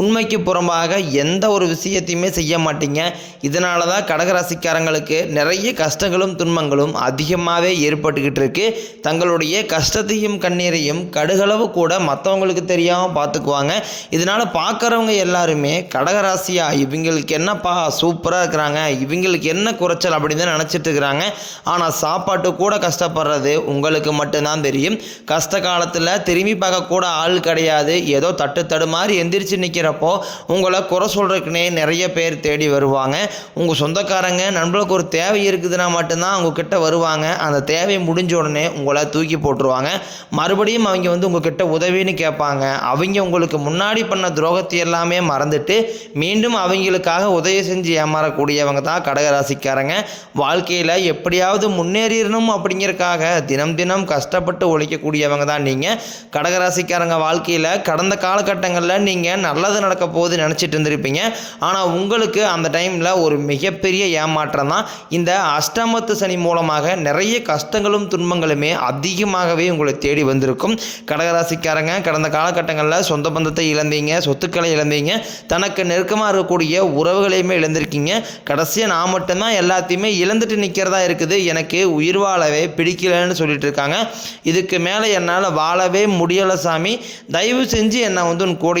உண்மைக்கு புறம்பாக எந்த ஒரு விஷயத்தையுமே செய்ய மாட்டீங்க. இதனால தான் கடகராசிக்காரங்களுக்கு நிறைய கஷ்டங்களும் துன்பங்களும் அதிகமாகவே ஏற்பட்டுக்கிட்டு இருக்கு தங்களுடைய கஷ்டத்தையும் கண்ணீரையும் கடுகளவு கூட மற்றவங்களுக்கு தெரியாமல் பார்த்துக்குவாங்க இதனால் பார்க்குறவங்க எல்லாருமே கடகராசியா இவங்களுக்கு என்னப்பா சூப்பராக இருக்கிறாங்க இவங்களுக்கு என்ன குறைச்சல் அப்படின்னு தான் நினச்சிட்டு இருக்கிறாங்க. ஆனால் சாப்பாட்டு கூட கஷ்டப்படுறது உங்களுக்கு மட்டும்தான் தெரியும். கஷ்ட காலத்தில் திரும்பி பார்க்க கூட ஆள் கிடையாது. ஏதோ தட்டு தடுமாறி எந்திரிச்சு நிற்கிறப்போ உங்களை குறை சொல்கிறதுக்குனே நிறைய பேர் தேடி வருவாங்க. உங்கள் சொந்தக்காரங்க நண்பர்களுக்கு ஒரு தேவை இருக்குதுன்னா மட்டும்தான் உங்ககிட்ட வருவாங்க. அந்த தேவை முடிஞ்ச உடனே உங்களை தூக்கி போட்டுருவாங்க. மறுபடியும் அவங்க வந்து உங்ககிட்ட உதவின்னு கேட்பாங்க. அவங்க உங்களுக்கு முன்னாடி பண்ண துரோகத்தை எல்லாமே மறந்துட்டு மீண்டும் அவங்களுக்காக உதவி செஞ்சு ஏமாறக்கூடியவங்க தான் கடகராசிக்காரங்க. வாழ்க்கையில் எப்படியாவது முன்னேறிடணும் அப்படிங்கறக்காக தினம் தினம் கஷ்டப்பட்டு உழைக்கக்கூடியவங்க தான் நீங்கள் கடகராசிக்காரங்க வாழ்க்கையில் கடந்த காலகட்டங்களில் நீங்கள் நல்லது நடக்க போகுது நினச்சிட்டு இருந்திருப்பீங்க. ஆனால் உங்களுக்கு அந்த டைமில் ஒரு மிகப்பெரிய ஏமாற்றம் தான். இந்த அஷ்டமத்து சனி மூலமாக நிறைய கஷ்டங்களும் துன்பங்களுமே அதிகமாகவே உங்களை தேடி வந்திருக்கும். கடகராசிக்காரங்க கடந்த காலகட்டங்களில் சொந்த பந்தத்தை இழந்தீங்க சொத்துக்களை இழந்தீங்க. தனக்கு நெருக்கமாக இருக்கக்கூடிய உறவுகளையுமே இழந்திருக்கீங்க. கடைசியாக நான் மட்டும்தான் எல்லாத்தையுமே இழந்துட்டு நிற்கிறதா இருக்குது. எனக்கு உயிர் வாழவே பிடிக்கலன்னு சொல்லிட்டு இருக்காங்க. இதுக்கு மேலே என்னால் வாழவே முடியலை சாமி. தயவு செஞ்சு என்னை வந்து உன் கூட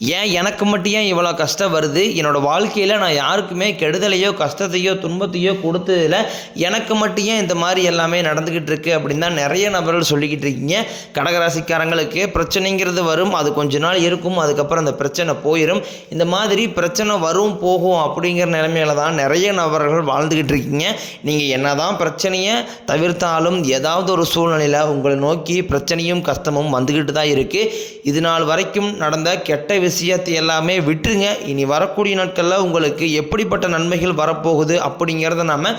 ஏன் எனக்கு மட்டும் ஏன் இவ்வளோ கஷ்டம் வருது? என்னோடய வாழ்க்கையில் நான் யாருக்குமே கெடுதலையோ கஷ்டத்தையோ துன்பத்தையோ கொடுத்ததில் எனக்கு மட்டும் ஏன் இந்த மாதிரி எல்லாமே நடந்துக்கிட்டு இருக்குது அப்படின்னு தான் நிறைய நபர்கள் சொல்லிக்கிட்டு இருக்கீங்க. கடகராசிக்காரங்களுக்கு பிரச்சனைங்கிறது வரும். அது கொஞ்ச நாள் இருக்கும். அதுக்கப்புறம் அந்த பிரச்சனை போயிடும் இந்த மாதிரி பிரச்சனை வரும் போகும் அப்படிங்கிற நிலைமையில தான் நிறைய நபர்கள் வாழ்ந்துக்கிட்டு இருக்கீங்க. நீங்கள் என்ன தான் பிரச்சனையை தவிர்த்தாலும் ஏதாவது ஒரு சூழ்நிலையில் உங்களை நோக்கி பிரச்சனையும் கஷ்டமும் வந்துக்கிட்டு தான் இருக்குது இது நாள் வரைக்கும் நடந்த கெட்ட விஷயத்தை எல்லாமே விட்டுருங்க. இனி வரக்கூடிய நாட்களில் உங்களுக்கு எப்படிப்பட்ட நன்மைகள் வரப்போகுது அப்படிங்கிறத நாம்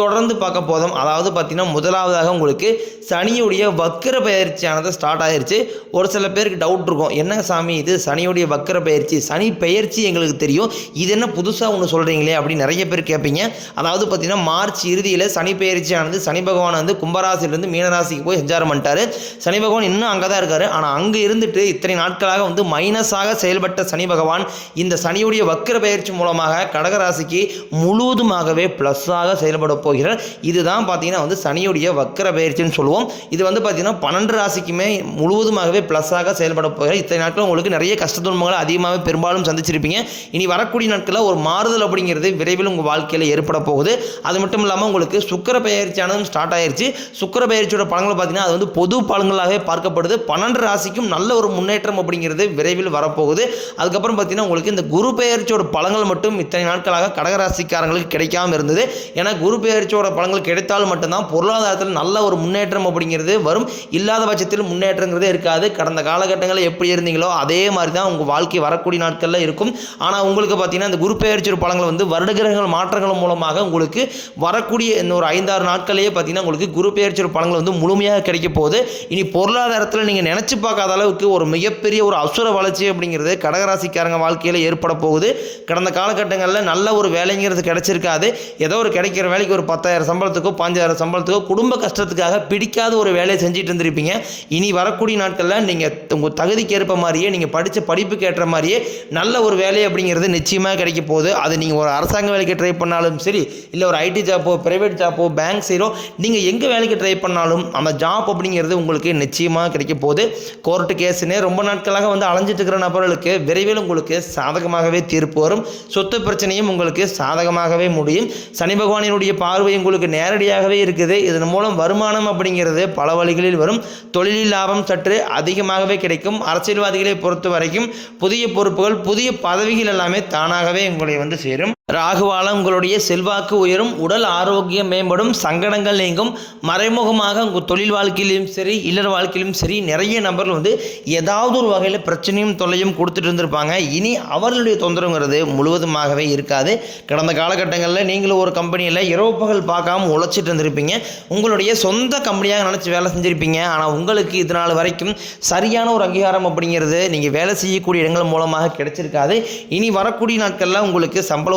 தொடர்ந்து பார்க்க போதும் அதாவது பார்த்திங்கன்னா முதலாவதாக உங்களுக்கு சனியுடைய வக்கர பயிற்சியானது ஸ்டார்ட் ஆயிருச்சு. ஒரு சில பேருக்கு டவுட் இருக்கும். என்ன சாமி இது? சனியுடைய வக்கர பயிற்சி சனி பெயர்ச்சி எங்களுக்கு தெரியும். இது என்ன புதுசாக ஒன்று சொல்கிறீங்களே அப்படின்னு நிறைய பேர் கேட்பீங்க. அதாவது பார்த்திங்கன்னா மார்ச் இறுதியில் சனி பெயர்ச்சியானது சனி பகவான் வந்து கும்பராசிலிருந்து மீனராசிக்கு போய் சஞ்சாரம் பண்ணிட்டாரு. சனி பகவான் இன்னும் அங்கே தான் இருக்கார். ஆனால் அங்கே இருந்துட்டு இத்தனை நாட்களாக வந்து மைனஸாக செயல்பட்ட சனி பகவான் இந்த சனியுடைய வக்கர பயிற்சி மூலமாக கடகராசிக்கு முழுவதுமாகவே ப்ளஸ்ஸாக செயல்பட போகிறார். இதுதான் பார்த்தீங்கன்னா வந்து சனியுடைய வக்கர பயிற்சின்னு சொல்லுவோம். இது வந்து பார்த்தீங்கன்னா பன்னெண்டு ராசிக்குமே முழுவதுமாகவே ப்ளஸ்ஸாக செயல்பட போகிறார். இத்தனை நாட்கள் உங்களுக்கு நிறைய கஷ்ட துன்பங்களை அதிகமாகவே பெரும்பாலும் சந்திச்சிருப்பீங்க. இனி வரக்கூடிய நாட்களில் ஒரு மாறுதல் அப்படிங்கிறது விரைவில் உங்கள் வாழ்க்கையில் ஏற்பட போகுது. அது மட்டும் இல்லாமல் உங்களுக்கு சுக்கர பயிற்சியானதும் ஸ்டார்ட் ஆயிருச்சு. சுக்கர பயிற்சியோட பலன்கள் பார்த்தீங்கன்னா அது வந்து பொது பலன்களாகவே பார்க்கப்படுது. பன்னெண்டு ராசிக்கும் நல்ல ஒரு முன்னேற்றம் அப்படிங்கிறது விரைவில் வரப்போகுது. அதுக்கப்புறம் பார்த்தீங்கன்னா உங்களுக்கு இந்த குரு பெயர்ச்சியோட பழங்கள் மட்டும் இத்தனை நாட்களாக கடகராசிக்காரங்களுக்கு கிடைக்காம இருந்தது. ஏன்னா குரு பெயர் பெயர்ச்சியோட பலன்கள் கிடைத்தால் மட்டும்தான் பொருளாதாரத்தில் நல்ல ஒரு முன்னேற்றம் அப்படிங்கிறது வரும். இல்லாத பட்சத்தில் முன்னேற்றங்கிறதே இருக்காது. கடந்த காலகட்டங்களில் எப்படி இருந்தீங்களோ அதே மாதிரி தான் உங்கள் வாழ்க்கை வரக்கூடிய நாட்களில் இருக்கும். ஆனால் உங்களுக்கு பார்த்தீங்கன்னா இந்த குரு பெயர்ச்சியோட பலன்கள் வந்து வருடகிரகங்கள் மாற்றங்கள் மூலமாக உங்களுக்கு வரக்கூடிய இந்த ஒரு ஐந்தாறு நாட்களையே பார்த்தீங்கன்னா உங்களுக்கு குரு பெயர்ச்சியோட பலன்கள் வந்து முழுமையாக கிடைக்க போகுது. இனி பொருளாதாரத்தில் நீங்கள் நினச்சி பார்க்காத அளவுக்கு ஒரு மிகப்பெரிய ஒரு அசுர வளர்ச்சி அப்படிங்கிறது கடகராசிக்காரங்க வாழ்க்கையில் ஏற்பட போகுது. கடந்த காலகட்டங்களில் நல்ல ஒரு வேலைங்கிறது கிடைச்சிருக்காது. ஏதோ ஒரு கிடைக்கிற வேலைக்கு ஒரு ஒரு பத்தாயிரம் சம்பளத்துக்கோ பாஞ்சாயிரம் சம்பளத்துக்கோ குடும்ப கஷ்டத்துக்காக பிடிக்காத ஒரு வேலையை செஞ்சுட்டு இருந்திருப்பீங்க. இனி வரக்கூடிய நாட்களில் நீங்கள் உங்கள் தகுதிக்கு ஏற்ப மாதிரியே நீங்கள் படித்த படிப்புக்கு ஏற்ற மாதிரியே நல்ல ஒரு வேலை அப்படிங்கிறது நிச்சயமாக கிடைக்க போகுது. அது நீங்கள் ஒரு அரசாங்க வேலைக்கு ட்ரை பண்ணாலும் சரி இல்லை ஒரு ஐடி ஜாப்போ ப்ரைவேட் ஜாப்போ பேங்க் சைடோ நீங்கள் எங்கே வேலைக்கு ட்ரை பண்ணாலும் அந்த ஜாப் அப்படிங்கிறது உங்களுக்கு நிச்சயமாக கிடைக்க போகுது. கோர்ட்டு கேஸுன்னு ரொம்ப நாட்களாக வந்து அலைஞ்சிட்டு இருக்கிற நபர்களுக்கு விரைவில் உங்களுக்கு சாதகமாகவே தீர்ப்பு வரும். சொத்து பிரச்சனையும் உங்களுக்கு சாதகமாகவே முடியும். சனி பகவானினுடைய பார்வை உங்களுக்கு நேரடியாகவே இருக்குது. இதன் மூலம் வருமானம் அப்படிங்கிறது பல வழிகளில் வரும். தொழிலில் லாபம் சற்று அதிகமாகவே கிடைக்கும். அரசியல்வாதிகளை பொறுத்த வரைக்கும் புதிய பொறுப்புகள் புதிய பதவிகள் எல்லாமே தானாகவே உங்களை வந்து சேரும். ராகுவால உங்களுடைய செல்வாக்கு உயரும் உடல் ஆரோக்கியம் மேம்படும் சங்கடங்கள் நீங்கும். மறைமுகமாக உங்கள் தொழில் வாழ்க்கையிலும் சரி இல்லற வாழ்க்கையிலும் சரி நிறைய நபர்கள் வந்து ஏதாவது ஒரு வகையில் பிரச்சனையும் தொல்லையும் கொடுத்துட்டு இருந்திருப்பாங்க. இனி அவர்களுடைய தொந்தரவுங்கிறது முழுவதுமாகவே இருக்காது. கடந்த காலகட்டங்களில் நீங்களும் ஒரு கம்பெனியில் இரவு பகல் பார்க்காம உழைச்சிட்டு இருந்திருப்பீங்க. உங்களுடைய சொந்த கம்பெனியாக நினச்சி வேலை செஞ்சுருப்பீங்க. ஆனால் உங்களுக்கு இது நாள் வரைக்கும் சரியான ஒரு அங்கீகாரம் அப்படிங்கிறது நீங்கள் வேலை செய்யக்கூடிய இடங்கள் மூலமாக கிடைச்சிருக்காது. இனி வரக்கூடிய நாட்களில் உங்களுக்கு சம்பள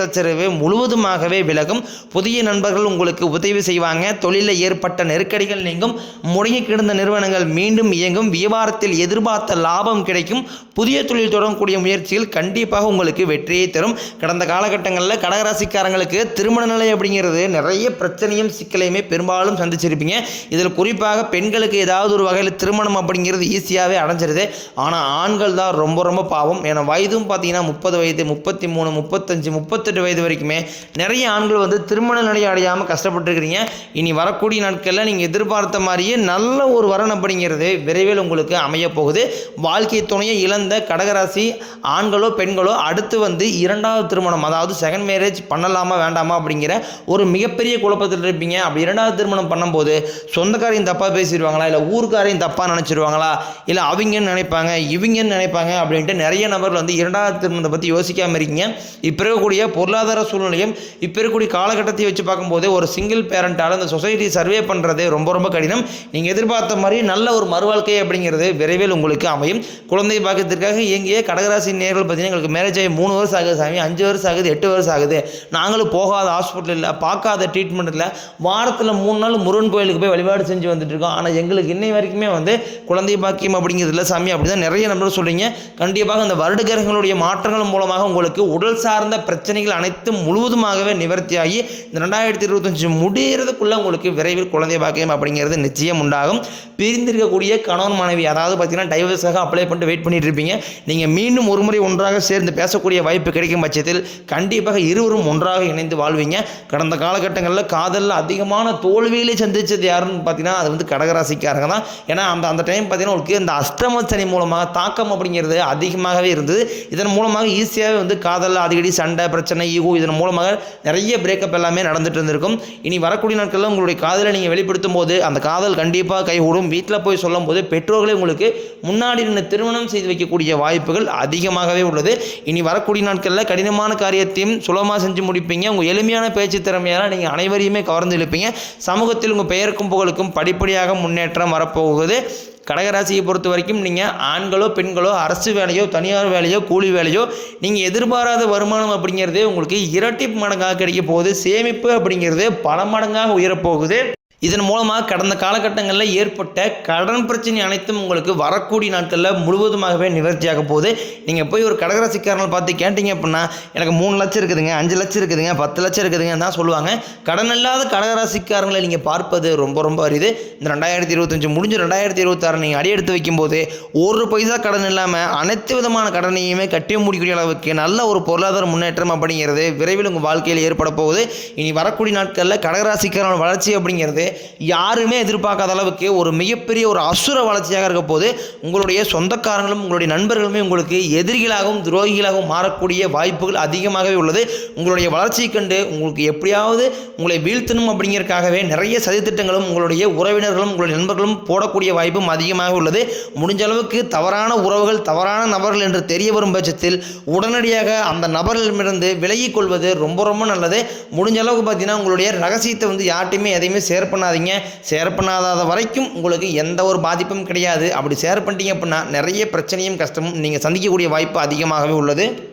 சச்சரவு முழுவதுமாகவே விலகும். புதிய நண்பர்கள் உங்களுக்கு உதவி செய்வாங்க. தொழிலில் ஏற்பட்ட நெருக்கடிகள் நீங்கும். முடங்கி கிடந்த நிறுவனங்கள் மீண்டும் இயங்கும். வியாபாரத்தில் எதிர்பார்த்த லாபம் கிடைக்கும். புதிய தொழில் தொடங்கக்கூடிய முயற்சியில் கண்டிப்பாக உங்களுக்கு வெற்றியை தரும். கடந்த காலகட்டங்களில் கடகராசிக்காரங்களுக்கு திருமண நிலை அப்படிங்கிறது நிறைய பிரச்சனையும் சிக்கலையுமே பெரும்பாலும் சந்திச்சிருப்பீங்க. இதில் குறிப்பாக பெண்களுக்கு ஏதாவது ஒரு வகையில் திருமணம் அப்படிங்கிறது ஈஸியாகவே அடைஞ்சிருது. ஆனால் ஆண்கள் தான் ரொம்ப ரொம்ப பாவம். ஏன்னா வயதும் பார்த்தீங்கன்னா முப்பது வயது முப்பத்தி மூணு முப்பத்தஞ்சு முப்பத்தி இருபத்தெட்டு வயது வரைக்குமே நிறைய ஆண்கள் வந்து திருமண நிலை அடையாமல் கஷ்டப்பட்டுருக்கிறீங்க. இனி வரக்கூடிய நாட்களில் நீங்கள் எதிர்பார்த்த மாதிரியே நல்ல ஒரு வரன் அப்படிங்கிறது விரைவில் உங்களுக்கு அமைய போகுது. வாழ்க்கை துணையை இழந்த கடகராசி ஆண்களோ பெண்களோ அடுத்து வந்து இரண்டாவது திருமணம் அதாவது செகண்ட் மேரேஜ் பண்ணலாமா வேண்டாமா அப்படிங்கிற ஒரு மிகப்பெரிய குழப்பத்தில் இருப்பீங்க. அப்படி இரண்டாவது திருமணம் பண்ணும்போது சொந்தக்காரையும் தப்பாக பேசிடுவாங்களா? இல்லை ஊருக்காரையும் தப்பாக நினச்சிருவாங்களா? இல்லை அவங்கன்னு நினைப்பாங்க இவங்கன்னு நினைப்பாங்க அப்படின்ட்டு நிறைய நபர்கள் வந்து இரண்டாவது திருமணத்தை பற்றி யோசிக்காமல் இருக்கீங்க. இப்போ இருக்கக்கூடிய பொருளாதார சூழ்நிலையும் இப்போ இருக்கக்கூடிய காலகட்டத்தை வச்சு பார்க்கும்போது ஒரு சிங்கிள் பேரண்ட்டால் இந்த சொசைட்டி சர்வே பண்ணுறது ரொம்ப ரொம்ப கடினம். நீங்கள் எதிர்பார்த்த மாதிரி நல்ல ஒரு மறுவாழ்க்கை அப்படிங்கிறது விரைவில் உங்களுக்கு அமையும். குழந்தை பாக்கியத்திற்காக இயங்கிய கடகராசி நேர்கள் பார்த்தீங்கன்னா எங்களுக்கு மேரேஜ் ஆகி மூணு வருஷம் ஆகுது சாமி அஞ்சு வருஷம் ஆகுது எட்டு வருஷம் ஆகுது. நாங்களும் போகாத ஹாஸ்பிட்டல் இல்லை பார்க்காத ட்ரீட்மெண்ட் இல்லை. வாரத்தில் மூணு நாள் முருகன் கோயிலுக்கு போய் வழிபாடு செஞ்சு வந்துட்டு இருக்கோம். ஆனால் எங்களுக்கு இன்னை வரைக்குமே வந்து குழந்தை பாக்கியம் அப்படிங்கிறது இல்லை சாமி. அப்படி தான் நிறைய நம்பர் சொல்கிறீங்க கண்டிப்பாக அந்த வருடகிரகங்களுடைய மாற்றங்கள் மூலமாக உங்களுக்கு உடல் சார்ந்த பிரச்சனை பிரச்சனைகள் அனைத்தும் முழுவதுமாகவே நிவர்த்தியாகி இந்த ரெண்டாயிரத்தி இருபத்தஞ்சு முடிகிறதுக்குள்ளே உங்களுக்கு விரைவில் குழந்தை பாக்கியம் அப்படிங்கிறது நிச்சயம் உண்டாகும். பிரிந்திருக்கக்கூடிய கணவன் மனைவி அதாவது பார்த்தீங்கன்னா டைவர்ஸாக அப்ளை பண்ணிட்டு வெயிட் பண்ணிட்டு இருப்பீங்க. நீங்கள் மீண்டும் ஒரு முறை ஒன்றாக சேர்ந்து பேசக்கூடிய வாய்ப்பு கிடைக்கும் பட்சத்தில் கண்டிப்பாக இருவரும் ஒன்றாக இணைந்து வாழ்வீங்க. கடந்த காலகட்டங்களில் காதலில் அதிகமான தோல்வியிலே சந்தித்தது யாருன்னு பார்த்தீங்கன்னா அது வந்து கடகராசிக்காரங்க தான். ஏன்னா அந்த அந்த டைம் பார்த்தீங்கன்னா உங்களுக்கு இந்த அஷ்டம சனி மூலமாக தாக்கம் அப்படிங்கிறது அதிகமாகவே இருந்தது. இதன் மூலமாக ஈஸியாகவே வந்து காதலில் அடிக்கடி சண்டை பிரச்சனை ஈகோ இதன் மூலமாக நிறைய பிரேக்கப் எல்லாமே நடந்துட்டு இருந்திருக்கும். இனி வரக்கூடிய நாட்களில் உங்களுடைய காதலை நீங்கள் வெளிப்படுத்தும் போது அந்த காதல் கண்டிப்பாக கைகூடும். வீட்டில் போய் சொல்லும்போது பெற்றோர்களே உங்களுக்கு முன்னாடி நின்று திருமணம் செய்து வைக்கக்கூடிய வாய்ப்புகள் அதிகமாகவே உள்ளது. இனி வரக்கூடிய நாட்களில் கடினமான காரியத்தையும் சுலபமாக செஞ்சு முடிப்பீங்க. உங்கள் எளிமையான பேச்சு திறமையால் நீங்கள் அனைவரையுமே கவர்ந்து இழுப்பீங்க. சமூகத்தில் உங்கள் பெயருக்கும் புகழுக்கும் படிப்படியாக முன்னேற்றம் வரப்போகுது. கடகராசியை பொறுத்த வரைக்கும் நீங்கள் ஆண்களோ பெண்களோ அரசு வேலையோ தனியார் வேலையோ கூலி வேலையோ நீங்கள் எதிர்பாராத வருமானம் அப்படிங்கிறது உங்களுக்கு இரட்டி மடங்காக கிடைக்க போகுது. சேமிப்பு அப்படிங்கிறது பல மடங்காக உயரப்போகுது இதன் மூலமாக கடந்த காலகட்டங்களில் ஏற்பட்ட கடன் பிரச்சனை அனைத்தும் உங்களுக்கு வரக்கூடிய நாட்களில் முழுவதுமாகவே நிவர்த்தியாக போகுது. நீங்கள் போய் ஒரு கடகராசிக்காரனை பார்த்து கேட்டீங்க அப்படின்னா எனக்கு மூணு லட்சம் இருக்குதுங்க அஞ்சு லட்சம் இருக்குதுங்க பத்து லட்சம் இருக்குதுங்க தான் சொல்லுவாங்க. கடன் இல்லாத கடகராசிக்காரங்களை நீங்கள் பார்ப்பது ரொம்ப ரொம்ப அரிது. இந்த ரெண்டாயிரத்தி இருபத்தஞ்சு முடிஞ்சு ரெண்டாயிரத்தி இருபத்தாறு நீங்கள் அடி எடுத்து வைக்கும்போது ஒரு பைசா கடன் இல்லாமல் அனைத்து விதமான கடனையுமே கட்டி முடிக்கக்கூடிய அளவுக்கு நல்ல ஒரு பொருளாதார முன்னேற்றம் அப்படிங்கிறது விரைவில் உங்கள் வாழ்க்கையில் ஏற்பட போகுது. இனி வரக்கூடிய நாட்களில் கடகராசிக்காரனோட வளர்ச்சி அப்படிங்கிறது யாருமே எதிர்பார்க்காத அளவுக்கு ஒரு மிகப்பெரிய ஒரு அசுர வளர்ச்சியாக இருக்க போது உங்களுடைய சொந்தக்காரங்களும் உங்களுடைய நண்பர்களுமே உங்களுக்கு எதிரிகளாகவும் துரோகிகளாகவும் மாறக்கூடிய வாய்ப்புகள் அதிகமாகவே உள்ளது. உங்களுடைய வளர்ச்சியை கண்டு உங்களுக்கு எப்படியாவது உங்களை வீழ்த்தணும் அப்படிங்கிறதுக்காகவே நிறைய சதித்திட்டங்களும் உங்களுடைய உறவினர்களும் உங்களுடைய நண்பர்களும் போடக்கூடிய வாய்ப்பும் அதிகமாக உள்ளது. முடிஞ்ச அளவுக்கு தவறான உறவுகள் தவறான நபர்கள் என்று தெரிய வரும் பட்சத்தில் உடனடியாக அந்த நபர்களிடமிருந்து விலகிக் கொள்வது ரொம்ப ரொம்ப நல்லது. முடிஞ்ச அளவுக்கு பார்த்தீங்கன்னா உங்களுடைய ரகசியத்தை வந்து யார்ட்டையுமே எதையுமே சேர்ப்ப பண்ணாதீங்க. ஷேர் பண்ணாத வரைக்கும் உங்களுக்கு எந்த ஒரு பாதிப்பும் கிடையாது. அப்படி ஷேர் பண்ணிட்டீங்க அப்படின்னா நிறைய பிரச்சனையும் கஷ்டமும் நீங்கள் சந்திக்கக்கூடிய வாய்ப்பு அதிகமாகவே உள்ளது.